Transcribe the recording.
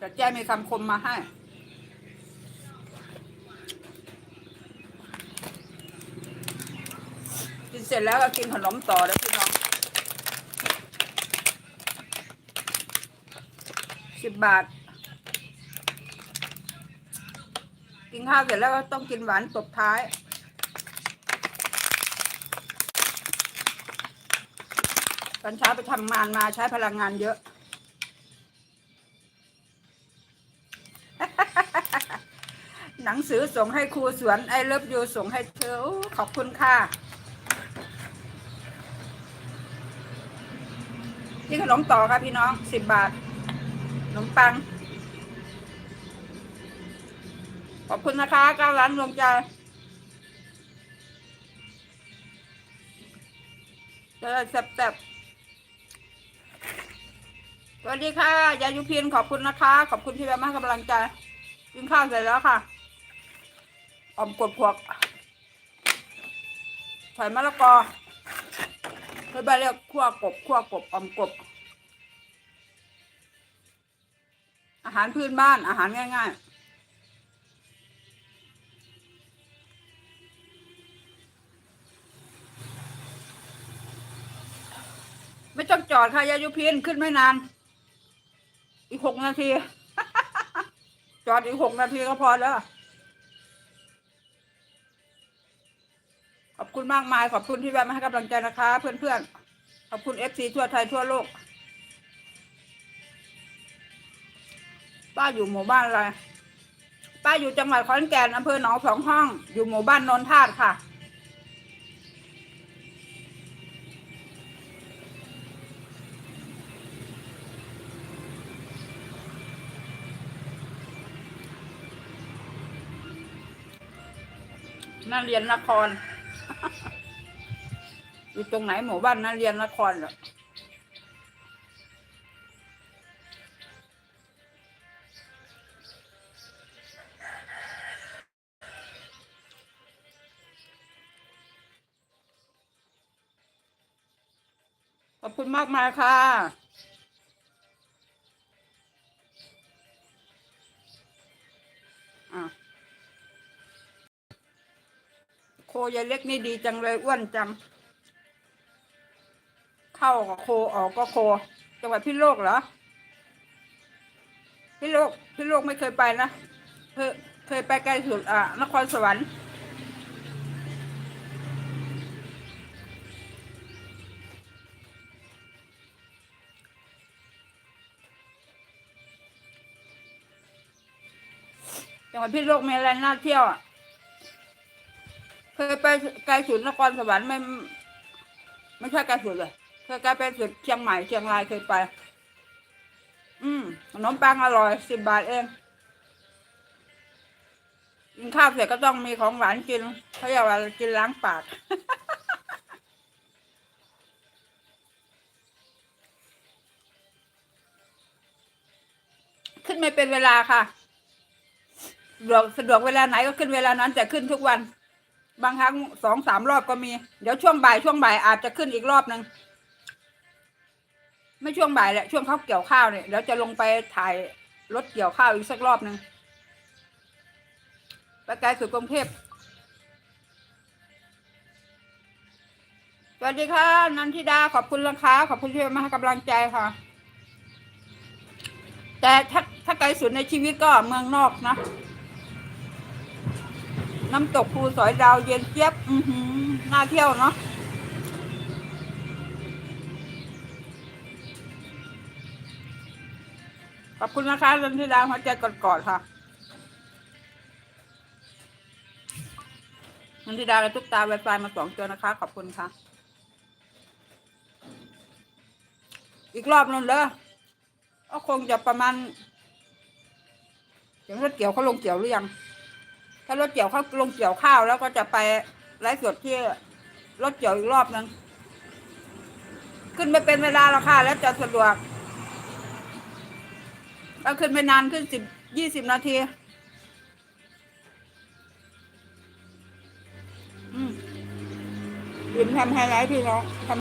แต่แจ้มีคำคมมาให้กินเสร็จแล้วก็กินขนมต่อแล้วพี่น้องสิบบาท กินข้าวเสร็จแล้วก็ต้องกินหวานตบท้าย ตอนเช้าไปทำงานมาใช้พลังงานเยอะ หนังสือส่งให้ครูสวนไอเลิฟยูส่งให้เธอขอบคุณค่ะที่ขนมต่อค่ะพี่น้องสิบบาทขนมปัง ขอบคุณนะคะก้าวร้านรวมใจจะได้แซ่บๆสวัสดีค่ะ ยายุพินขอบคุณนะคะ ขอบคุณที่แวะมาให้กำลังใจกินข้าวเสร็จแล้วค่ะ อมกดพวกใส่มะละกอเพื่อนบ้านเรียกคั่วกบคั่วกบออมกบ อาหารพื้นบ้านอาหารง่ายๆ ไม่ต้องจอดค่ะยายุพินขึ้นไม่นาน อีกหกนาที จอดอีกหกนาทีก็พอแล้ว ขอบคุณมากมาย ขอบคุณที่แวะมาให้กำลังใจนะคะ เพื่อนๆ ขอบคุณเอฟซีทั่วไทยทั่วโลก ป้าอยู่หมู่บ้านอะไร ป้าอยู่จังหวัดขอนแก่นอำเภอหนองสองห้อง อยู่หมู่บ้านนนทาตค่ะนักเรียนนคร อยู่ตรงไหนหมู่บ้านนักเรียนนครเหรอขอบคุณมากมายค่ะ โคยายเล็กนี่ดีจังเลยอ้วนจัง เข้ากับโคออกก็โค จังหวัดพิโลกเหรอพิโลกพิโลกไม่เคยไปนะเคยเคยไปไกลสุดอะนครสวรรค์จังหวัดพิโลกมีอะไรน่าเที่ยวอะ ยไปไกลสุดนครสวรรค์ไม่ไม่ใช่ไกลสุดเลยเคยไกลไปสุดเชียงใหม่เชียงรายเคยไป อืมขนมปังอร่อยสิบบาทเองกินข้าวเสร็จก็ต้องมีของหวานกินเขาเรียกว่ากินล้างปากขึ้นไม่เป็นเวลาค่ะ สะดวกสะดวกเวลาไหนก็ขึ้นเวลานั้นแต่ขึ้นทุกวัน บางครั้งสองสามรอบก็มี เดี๋ยวช่วงบ่ายช่วงบ่ายอาจจะขึ้นอีกรอบหนึ่งไม่ช่วงบ่ายแหละช่วงเขาเกี่ยวข้าวเนี่ยเดี๋ยวจะลงไปถ่ายรถเกี่ยวข้าวอีกสักรอบหนึ่งไปไกลสุดกรุงเทพสวัสดีค่ะนันทิดาขอบคุณราคาขอบคุณที่มาให้กำลังใจค่ะ แต่ถ้าถ้าไกลสุดในชีวิตก็เมืองนอกนะ น้ำตกภูสอยดาวเย็นเจี๊ยบ อือหือน่าเที่ยวเนาะขอบคุณนะคะรันทิดาหัวใจกอดๆค่ะรันทิดาและทุกตาไวไฟมาสองตัวนะคะ ขอบคุณค่ะ อีกรอบนึงเลยก็คงจะประมาณเดี๋ยวรถเกี่ยวเขาลงเกี่ยวหรือยัง ถ้ารถเกี่ยวเขาลงเกี่ยวข้าวแล้วก็จะไปไลฟ์สดที่รถเกี่ยวอีกรอบนึงขึ้นไม่เป็นเวลาหรอกค่ะ แล้วจะสะดวกก็ขึ้นไม่นานขึ้นสิบยี่สิบนาทีอืมอิ่มทำไฮไลท์พี่น้องทำ